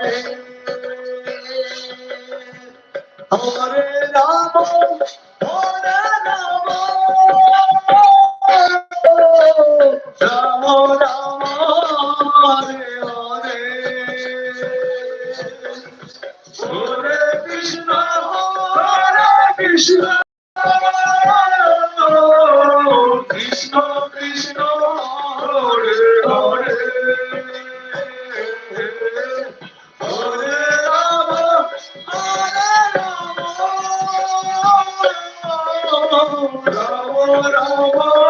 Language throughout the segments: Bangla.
Hare Hare Ram Ram Hare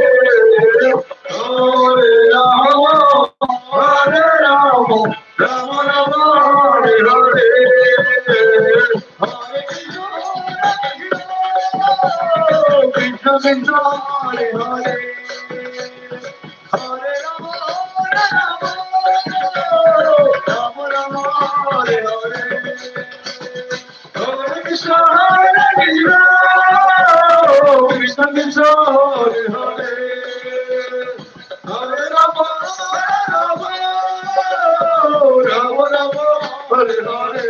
Govinda Hare Hare Hare Ram Ram Ram Ram Hare Hare Hare Krishna Hare Krishna Krishna Krishna Hare Hare Hare Ram Ram Ram Ram Hare Hare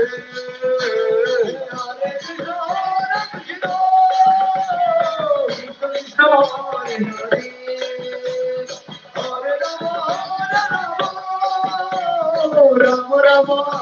Rama Rama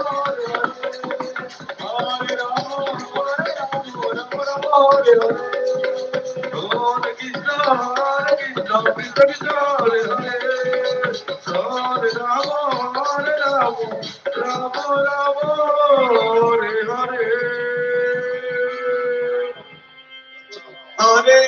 Hare Hare